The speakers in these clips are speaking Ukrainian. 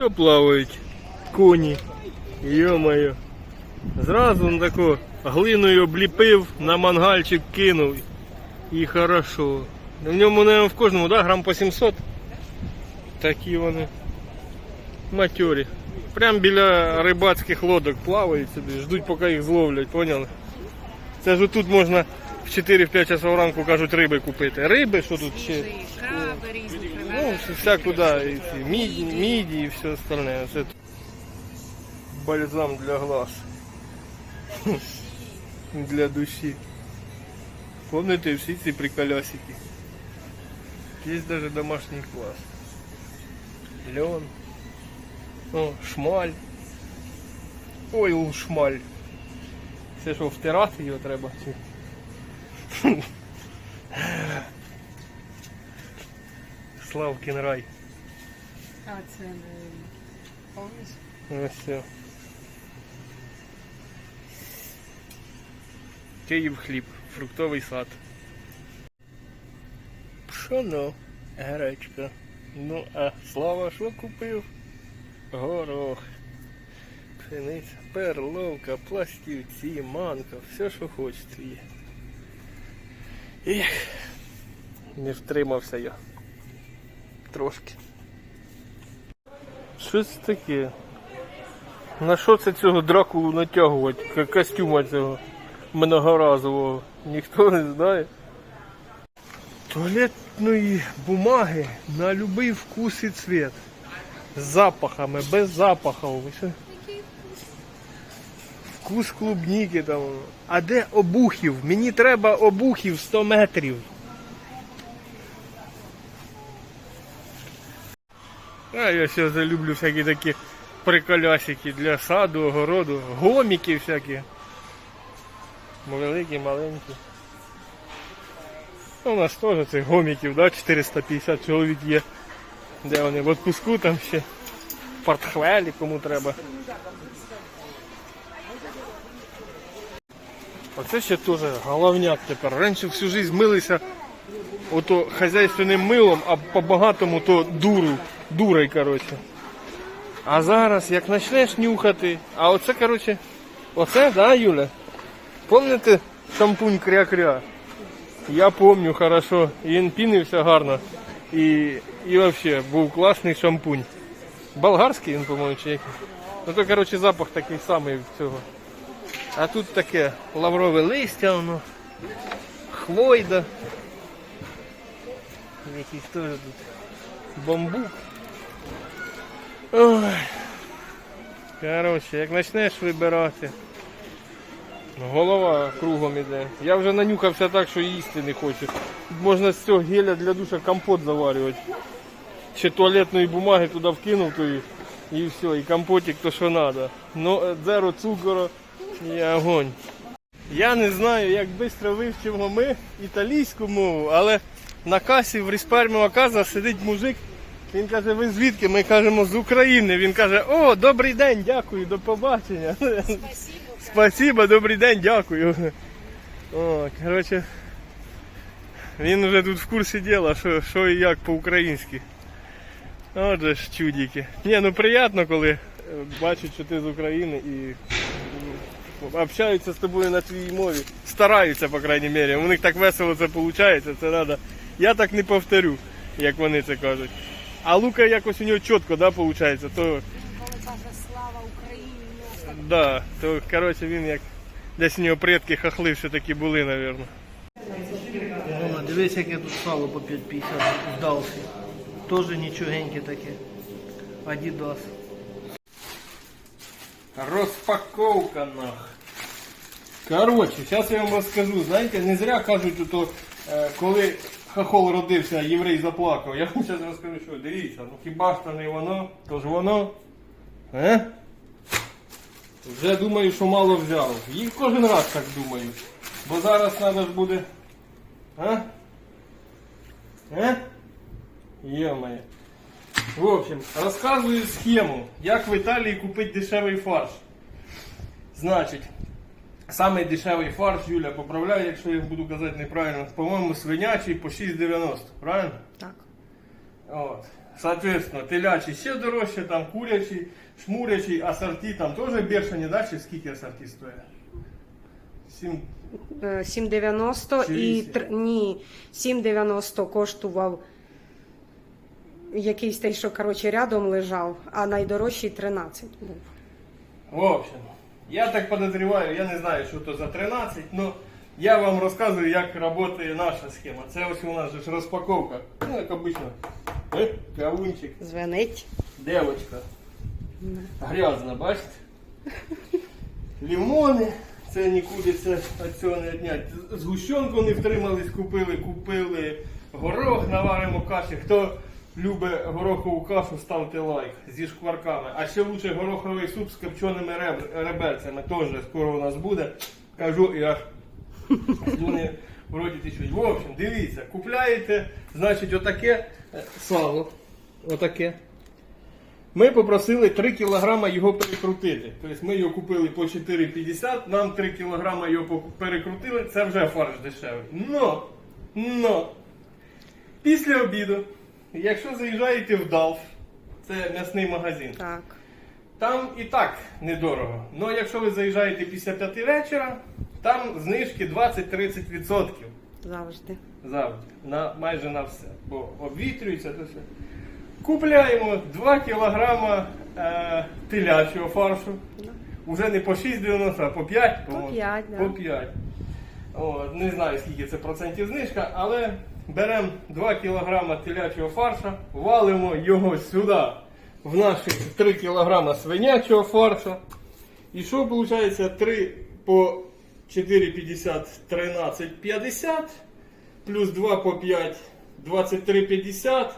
Що плавають коні. Йо-моє. Зразу он тако глиною обліпив, на мангальчик кинув. І хорошо. В ньому, наверное, в кожному, да, грам по 700. Такі вони. Матьорі. Прям біля рибацьких лодок плавають собі, ждуть, поки їх зловлять, поняли? Це ж тут можна в 4-5 часов ранку кажуть риби купити. Риби, що тут ще? Краби Ну, креветки. всяку, да, ці міді, міді і все остальне. Це бальзам для глаз. Для душі. Помните всі ці приколясики? Є даже домашній клас. Льон. О, шмаль. Ой, шмаль. Це що, втирати його треба? Славкін рай. А це не повністю. Ось все. Київ хліб, фруктовий сад. Пшоно, гречка. Ну, а слава що купив? Горох. Пшениця, перловка, пластівці, манка, все, що хочете є. Ех, не втримався я. Трошки. Щось таке. На що це цього дракулу натягувати? Костюма цього многоразового? Ніхто не знає. Туалетної бумаги на будь-який вкус і цвіт. З запахами, без запахів. Вкус клубніки там. А де обухів? Мені треба обухів 100 метрів. А я ще залюблю всякі такі приколясики для саду, огороду, гоміки всякі. Великі, маленькі. Ну, у нас теж цих гоміків, да, 450 чоловік є. Де вони в отпуску там ще. Портхвелі кому треба. Оце ще теж головняк тепер. Раніше всю життя милися ото хазяйственним милом, а по-багатому то дуру, дурой, коротше. А зараз, як почнеш нюхати, а оце, коротше, оце, да, Юля? Помните шампунь кря-кря? Я помню хорошо. І він пінився гарно. І, і взагалі був класний шампунь. Болгарський він, по-моєму, чи який. Ну то, коротше, запах такий самий в цього. А тут таке лаврове листя, воно, хвойда. Якийсь теж тут бамбук. Ой. Коротше, як почнеш вибирати, голова кругом іде. Я вже нанюхався так, що їсти не хочу. Можна з цього геля для душа компот заварювати. Ще туалетної бумаги туди вкинув то і, все, і компотик то що треба. Ну, е, дзеро цукору і огонь. Я не знаю, як швидко вивчимо ми італійську мову, але на касі в Ріспармі Оказа сидить мужик. Він каже, ви звідки? Ми кажемо з України. Він каже, о, добрий день, дякую, до побачення. Спасибо, добрий день, дякую. О, коротше, він вже тут в курсі діла, що, що і як по-українськи. Отже ж чудики. Ні, ну приємно, коли е, бачать, що ти з України і общаються з тобою на твоїй мові. Стараються, по крайній мірі. У них так весело це виходить, це треба. Я так не повторю, як вони це кажуть. А Лука якось у нього чітко, да, виходить, то Коли каже слава Україні, у нього Да, то коротше він як десь у нього предки хахли все-таки були, напевно. Рома, дивись, яке тут сало по 5,50 здався. Тоже нічогеньке таке. Адідас. Розпаковка нах. Коротше, зараз я вам розкажу. Знаєте, не зря кажуть, то, е, коли хахол родився, єврей заплакав. Я вам зараз розкажу, що дивіться, ну хіба ж то не воно, то ж воно. Е? Вже думаю, що мало взяв. Їх кожен раз так думаю. Бо зараз треба ж буде. А? А? Йо-моє. В общем, розказую схему, як в Італії купити дешевий фарш. Значить, самий дешевий фарш, Юля, поправляй, якщо я буду казати неправильно, по-моєму, свинячий по 6,90, правильно? Так. От. Соответственно, телячі ще дорожче, там курячі, шмурячі, асорті там теж бешені, да? Чи скільки асорті стоїть? Сім... Е, 7,90 і тр- ні, 7,90 коштував якийсь той, що коротше рядом лежав, а найдорожчий 13 був. В общем, я так подозреваю, я не знаю, що то за 13, но я вам розказую, як працює наша схема. Це ось у нас же ж розпаковка. Ну, як обично. Е, кавунчик. Звенить. Девочка. Грязна, бачите? Лимони. Це нікуди це від цього не віднять. Згущенку не втримались, купили, купили горох, наваримо каші. Хто любить горохову кашу, ставте лайк зі шкварками. А ще лучше гороховий суп з копченими реб- реберцями. Теж скоро у нас буде. Кажу і аж слюни вроді течуть. В общем, дивіться, купляєте, значить, отаке е, сало. Отаке. Ми попросили 3 кг його перекрутити. Тобто ми його купили по 4,50, нам 3 кг його перекрутили, це вже фарш дешевий. Но, но, після обіду, якщо заїжджаєте в Далф, це м'ясний магазин, Так. там і так недорого. Но якщо ви заїжджаєте після 5 вечора, там знижки 20-30% Завжди. завжди. На, майже на все. Бо обвітрюється то все. Купляємо 2 кілограма е, телячого фаршу. Уже не по 6,90, а по 5, По по-моєму. 5, да. По 5. От, не знаю, скільки це процентів знижка, але беремо 2 кілограма телячого фарша, валимо його сюди, в наші 3 кілограма свинячого фарша. І що виходить? 3 по 4,50 13,50 плюс 2 по 5 23,50.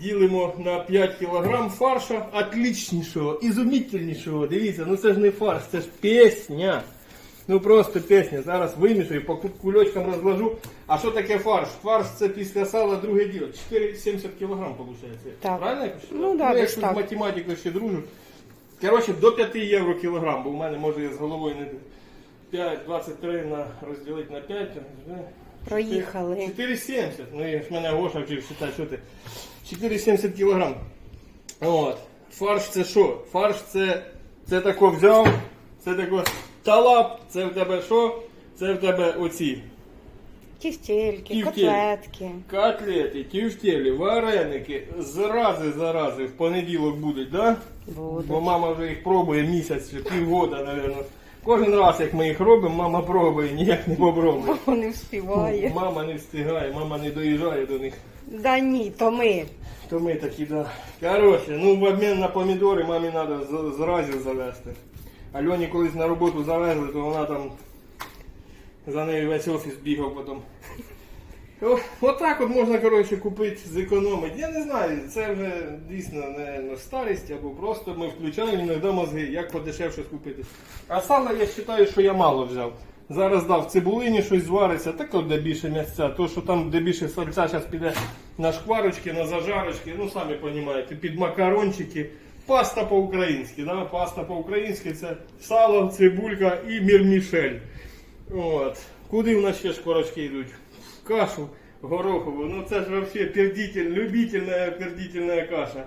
Ділимо на 5 кг фарша отличнішого, ізумітельнішого. Дивіться, ну це ж не фарш, це ж пісня. Ну просто пісня. Зараз вимішую, по кульочкам розложу. А що таке фарш? Фарш це після сала друге діло. 4,70 кг виходить. Так. Правильно я? Ну, да, я десь щось так. з математикою ще дружу. Коротше, до 5 євро кілограм, бо в мене може я з головою не 5, 23 на розділити на 5. Проїхали. 4,70. Ну і ж мене Гоша вчив читати, що ти. 4,70 кілограм. От. Фарш це що? Фарш це, це тако взяв, це тако талап, це в тебе що? Це в тебе оці Тівтельки, котлетки. котлети, тівтєлі, вареники, зрази, зарази в понеділок будуть, да? Будуть. Бо мама вже їх пробує місяць, чи півгода, мабуть. Кожен раз, як ми їх робимо, мама пробує, ніяк не попробує. Не вспіває. Мама не встигає, мама не доїжджає до них. Да ні, то ми. То ми такі, да. Коротше, ну в обмін на помідори мамі треба зразів завести. Альоні колись на роботу завезли, то вона там за нею весь офіс бігав потім. Отак от можна коротше, купити, зекономити. Я не знаю, це вже дійсно не на старість, або просто ми включаємо іноді мозги, як подешевше купити. А сало я вважаю, що я мало взяв. Зараз дав цибулині щось звариться, так от де більше м'ясця. То, що там де більше сальця зараз піде на шкварочки, на зажарочки, ну самі розумієте, під макарончики. Паста по-українськи, да? паста по-українськи це сало, цибулька і мірмішель. От. Куди в нас ще шкварочки йдуть? Кашу горохову. Ну це ж вообще пердитель, любительна пердительна каша.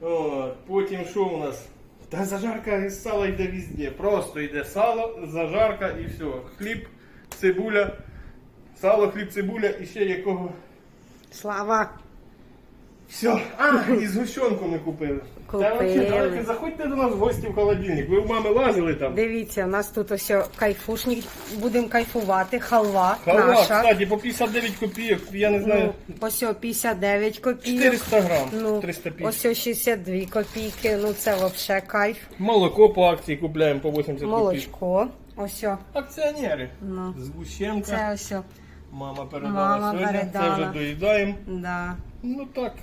От. Потім що у нас? Та зажарка із сала йде везде. Просто йде сало, зажарка і все. Хліб, цибуля, сало, хліб, цибуля і ще якого. Слава. Все. А, і згущенку ми купили. Та давайте заходьте до нас в гості в холодильник. Ви у мами лазили там. Дивіться, у нас тут ось кайфушник. Будемо кайфувати. Халва, Халва, наша. кстати, по 59 копійок, я не знаю. Ну, ось о 59 копійок. 400 грам, Ну, 350. ось о 62 копійки. Ну це взагалі кайф. Молоко по акції купляємо по 80 копійок. Молочко. Ось о. Акціонери. Ну. Згущенка. Це ось о. Мама передала Мама сьогодні. передала. Це вже доїдаємо. Да. Ну так.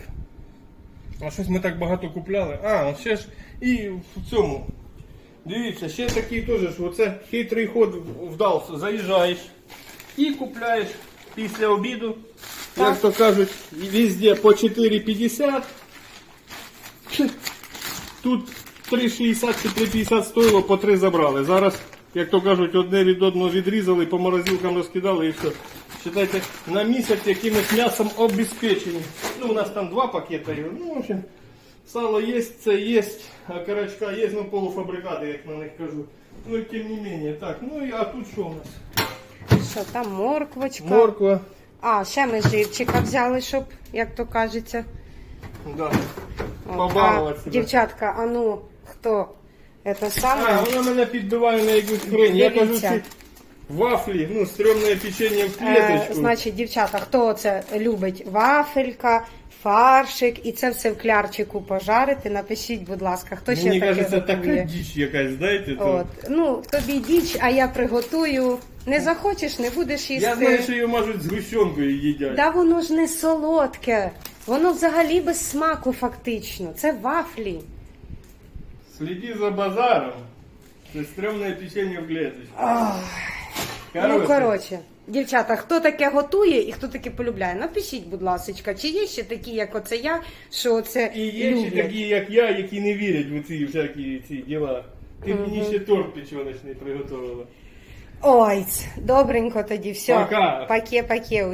А щось ми так багато купляли. А, ще ж і в цьому. Дивіться, ще такий теж, що оце хитрий ход вдався. Заїжджаєш і купляєш після обіду. Як то кажуть, везде по 4,50. Тут 3,60 чи 3,50 стоїло, по 3 забрали. Зараз, як то кажуть, одне від одного відрізали, по морозилкам розкидали і все. Считайте, на місяць якимось м'ясом обезпечені. Ну, у нас там два пакета. Ну, в общем, сало є, це є, а карачка є, ну полуфабрикати, як на них кажу. Ну, тим не менее, так, ну а тут що у нас? Що там морквочка? Морква. А, ще ми жирчика взяли, щоб, як то кажеться. Да. От. А, себе. Дівчатка, а ну, хто? А, саме? вона мене підбиває на якусь хрень. Я кажу, ці вафлі, ну, стрьомне печення в Е, значить, дівчата, хто це любить? Вафелька, фаршик і це все в клярчику пожарити. Напишіть, будь ласка, хто ще Мені таке кажеться, така готує? діч якась, знаєте, то... От. Ну, тобі діч, а я приготую. Не захочеш, не будеш їсти. Я знаю, що її мажуть з гущенкою їдять. Да воно ж не солодке. Воно взагалі без смаку, фактично. Це вафлі. Следи за базаром. Це стрьомне печення в клеточку. Ну, коротше, дівчата, хто таке готує і хто таке полюбляє, напишіть, будь ласка, чи є ще такі, як оце я, що це І є ще такі, як я, які не вірять в ці всякі ці діла. Ти мені ще торт печеночний приготувала. Ой, добренько тоді, все. Пока. Паке-паке.